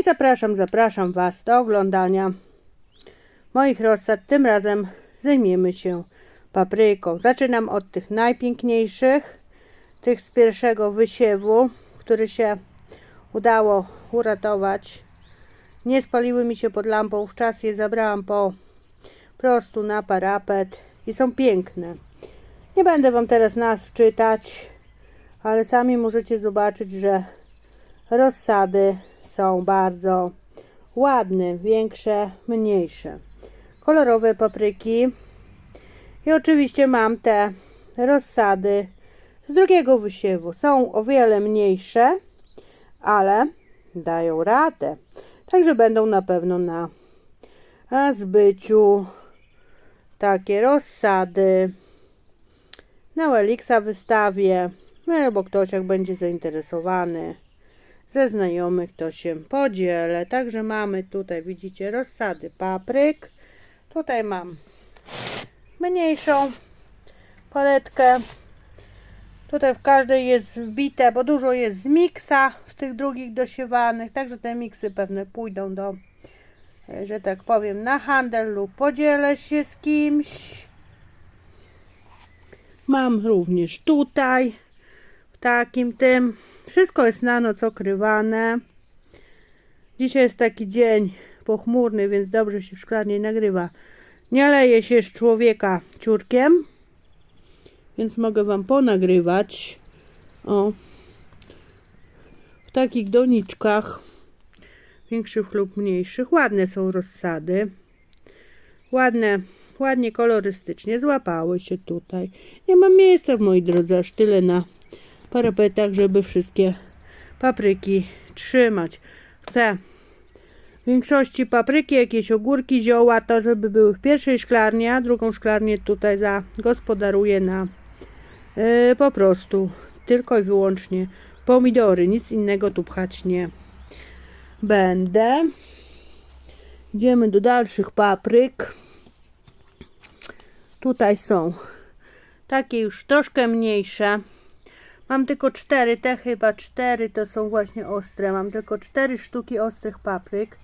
i zapraszam, zapraszam Was do oglądania moich rozsad. Tym razem zajmiemy się papryką. Zaczynam od tych najpiękniejszych, tych z pierwszego wysiewu, który się udało uratować. Nie spaliły mi się pod lampą, w czas je zabrałam po prostu na parapet i są piękne. Nie będę Wam teraz nazw czytać, ale sami możecie zobaczyć, że rozsady są bardzo ładne, większe, mniejsze. Kolorowe papryki. I oczywiście mam te rozsady z drugiego wysiewu. Są o wiele mniejsze, ale dają radę. Także będą na pewno na a, zbyciu takie rozsady. Na Elixa wystawię, no albo ktoś jak będzie zainteresowany ze znajomych, to się podzielę. Także mamy tutaj, widzicie, rozsady papryk. Tutaj mam mniejszą paletkę. Tutaj w każdej jest wbite, bo dużo jest z miksa w tych drugich dosiewanych, także te miksy pewne pójdą do, e, że tak powiem, na handel lub podzielę się z kimś. Mam również tutaj, takim tym. Wszystko jest na noc okrywane. Dzisiaj jest taki dzień pochmurny, więc dobrze się w szklarni nagrywa. Nie leje się z człowieka ciurkiem, więc mogę Wam ponagrywać. O, w takich doniczkach, większych lub mniejszych. Ładne są rozsady. Ładne, ładnie kolorystycznie złapały się tutaj. Nie ma miejsca w mojej drodze aż tyle na parapetach, żeby wszystkie papryki trzymać. Chcę w większości papryki, jakieś ogórki, zioła, to żeby były w pierwszej szklarni, a drugą szklarnię tutaj zagospodaruję na yy, po prostu tylko i wyłącznie pomidory. Nic innego tu pchać nie będę. Idziemy do dalszych papryk. Tutaj są takie już troszkę mniejsze. Mam tylko cztery, te chyba cztery to są właśnie ostre. Mam tylko cztery sztuki ostrych papryk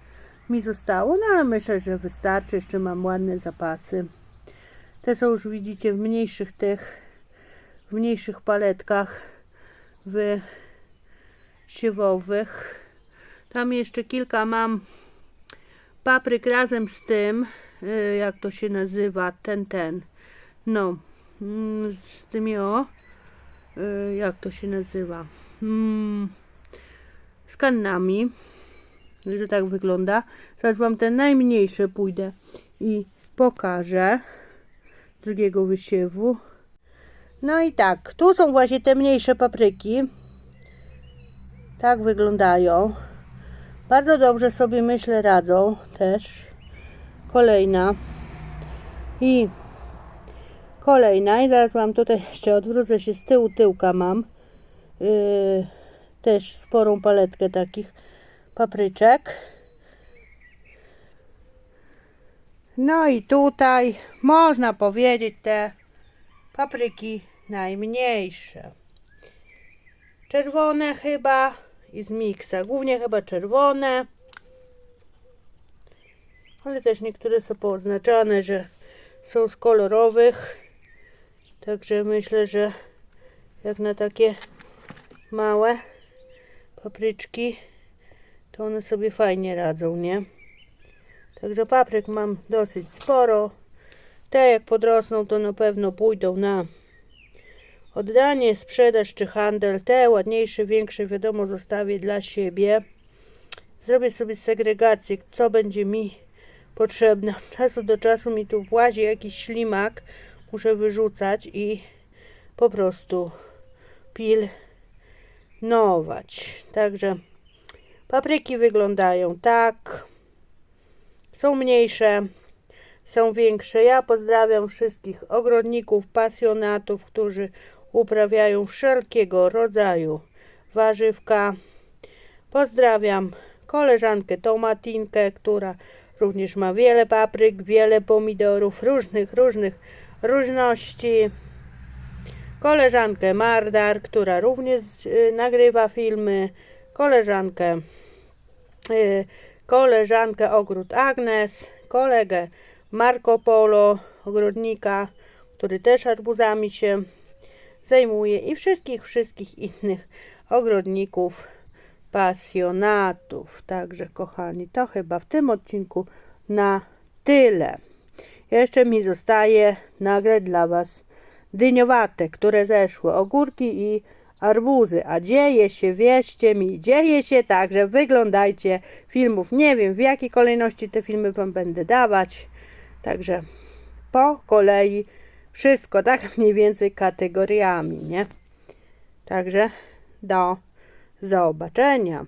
mi zostało, no ale myślę, że wystarczy. Jeszcze mam ładne zapasy. Te są już widzicie w mniejszych tych, w mniejszych paletkach wysiewowych. Tam jeszcze kilka mam papryk razem z tym, y, jak to się nazywa, ten, ten, no, mm, z tymi o, jak to się nazywa, mm, z kannami, że tak wygląda. Zaraz wam te najmniejsze pójdę i pokażę drugiego wysiewu. No i tak, tu są właśnie te mniejsze papryki. Tak wyglądają. Bardzo dobrze sobie myślę radzą też. Kolejna. I kolejna. I zaraz Wam tutaj jeszcze odwrócę się z tyłu tyłka mam. Yy, też sporą paletkę takich papryczek. No i tutaj można powiedzieć te papryki najmniejsze. Czerwone chyba i z miksa. Głównie chyba czerwone. Ale też niektóre są pooznaczone, że są z kolorowych. Także myślę, że jak na takie małe papryczki, to one sobie fajnie radzą, nie? Także papryk mam dosyć sporo. Te jak podrosną, to na pewno pójdą na oddanie, sprzedaż czy handel. Te ładniejsze, większe, wiadomo, zostawię dla siebie. Zrobię sobie segregację, co będzie mi potrzebne. Czasu do czasu mi tu włazi jakiś ślimak. Muszę wyrzucać i po prostu pilnować. Także papryki wyglądają tak. Są mniejsze, są większe. Ja pozdrawiam wszystkich ogrodników, pasjonatów, którzy uprawiają wszelkiego rodzaju warzywka. Pozdrawiam koleżankę Tomatinkę, która również ma wiele papryk, wiele pomidorów, różnych, różnych różności. Koleżankę Mardar, która również y, nagrywa filmy. Koleżankę y, koleżankę ogród Agnes, kolegę Marco Polo, ogrodnika, który też arbuzami się zajmuje i wszystkich, wszystkich innych ogrodników, pasjonatów. Także kochani, to chyba w tym odcinku na tyle. Jeszcze mi zostaje nagrać dla Was dyniowate, które zeszły, ogórki i arbuzy. A dzieje się, wierzcie mi, dzieje się tak, że wyglądajcie filmów. Nie wiem w jakiej kolejności te filmy Wam będę dawać. Także po kolei wszystko, tak mniej więcej kategoriami, nie? Także do zobaczenia.